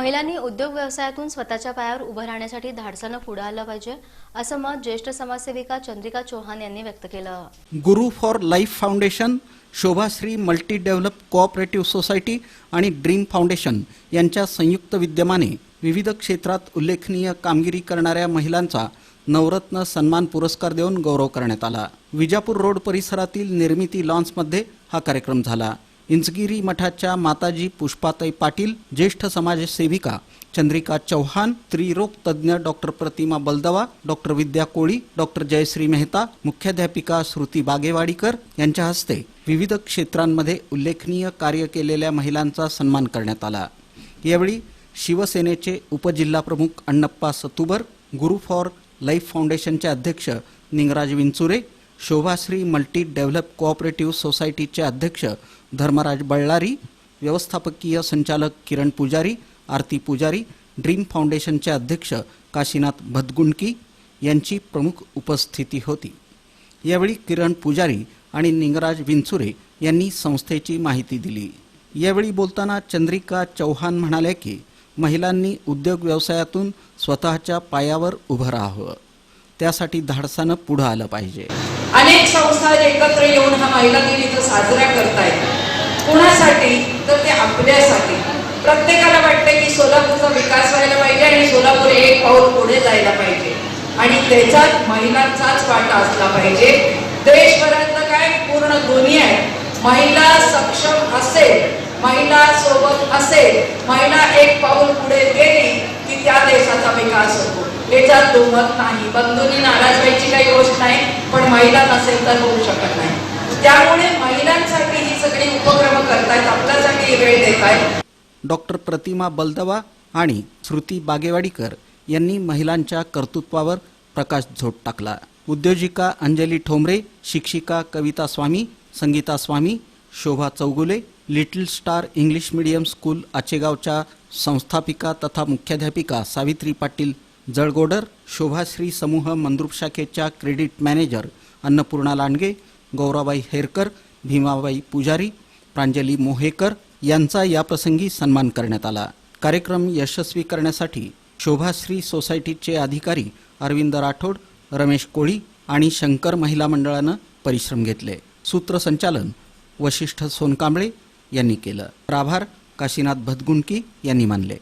महिलांनी उद्योग व्यवसायातून स्वतःच्या पायावर उभं राहण्यासाठी धाडसानं पुढे आलं पाहिजे असं मत ज्येष्ठ समाजसेविका चंद्रिका चौहान यांनी व्यक्त केलं. Guru For Life Foundation Shobhashri Multi Develop Cooperative Society आणि ड्रीम फाउंडेशन यांच्या संयुक्त विद्यमाने विविध क्षेत्रात उल्लेखनीय कामगिरी करणाऱ्या महिलांचा नवरत्न सन्मान पुरस्कार देऊन गौरव करण्यात आला. विजापूर रोड परिसरातील निर्मिती लॉन्समध्ये हा कार्यक्रम झाला. इंचगिरी मठाच्या माताजी पुष्पाताई पाटील ज्येष्ठ समाजसेविका चंद्रिका चौहान स्त्रीरोग तज्ज्ञ doctor Pratima Baldawa doctor Vidya Koli doctor Jayashree Mehta मुख्याध्यापिका श्रुती बागेवाडीकर यांच्या हस्ते विविध क्षेत्रांमध्ये उल्लेखनीय कार्य केलेल्या महिलांचा सन्मान करण्यात आला. यावेळी शिवसेनेचे उपजिल्हाप्रमुख अण्णप्पा सतुबर गुरु फॉर लाईफ फाउंडेशनचे अध्यक्ष Ningraj Vinchure Shobhashri Multi Develop Cooperative सोसायटीचे अध्यक्ष धर्मराज बळ्ळारी व्यवस्थापकीय संचालक किरण पुजारी आरती पुजारी ड्रीम फाउंडेशनचे अध्यक्ष काशीनाथ भदगुंडकी यांची प्रमुख उपस्थिती होती. यावेळी किरण पुजारी आणि निंगराज विंचुरे यांनी संस्थेची माहिती दिली. यावेळी बोलताना चंद्रिका चौहान म्हणाल्या की महिलांनी उद्योग व्यवसायातून स्वतःच्या पायावर उभं राहावं. त्यासाठी धाडसानं पुढं आलं पाहिजे. अनेक संस्था एकत्र येऊन हा महिला दिन इथं साजरा करतायत. कुणासाठी? तर ते आपल्यासाठी. प्रत्येकाला वाटते की सोलापूरचा विकास व्हायला पाहिजे आणि सोलापूर एक पाऊल पुढे जायला पाहिजे. आणि त्याच्यात महिलांचाच वाटा असला पाहिजे. देशभरातलं काय? पूर्ण दुनिया आहे. महिला सक्षम असेल महिला सोबत असेल महिला एक पाऊल पुढे गेली की त्या देशाचा विकास होतो. याच्यात नाही. बंधूंनी नाराज व्हायची काही गोष्ट नाही पण महिला नसेल तर होऊ शकत नाही. त्यामुळे महिलांसाठी ही सगळी उपक्रम करतायत आपल्यासाठी वेळ देत आहेत. डॉक्टर प्रतिमा बलदवा आणि श्रुती बागेवाडीकर यांनी महिलांच्या कर्तृत्वावर प्रकाश झोट टाकला. उद्योजिका अंजली ठोंबरे शिक्षिका Kavita Swami Sangita Swami Shobha Chougule Little Star English Medium School आचेगावच्या संस्थापिका तथा मुख्याध्यापिका सावित्री पाटील जळगोडर शोभाश्री समूह मंद्रुप शाखेच्या क्रेडिट मॅनेजर अन्नपूर्णा लांडगे गौराबाई हेरकर भीमाबाई पुजारी प्रांजली मोहेकर यांचा याप्रसंगी सन्मान करण्यात आला. कार्यक्रम यशस्वी करण्यासाठी शोभाश्री सोसायटीचे अधिकारी अरविंद राठोड रमेश कोळी आणि शंकर महिला मंडळानं परिश्रम घेतले. सूत्रसंचालन वशिष्ठ सोनकांबळे यांनी केलं. प्राभार काशीनाथ भदगुंडकी यांनी मानले.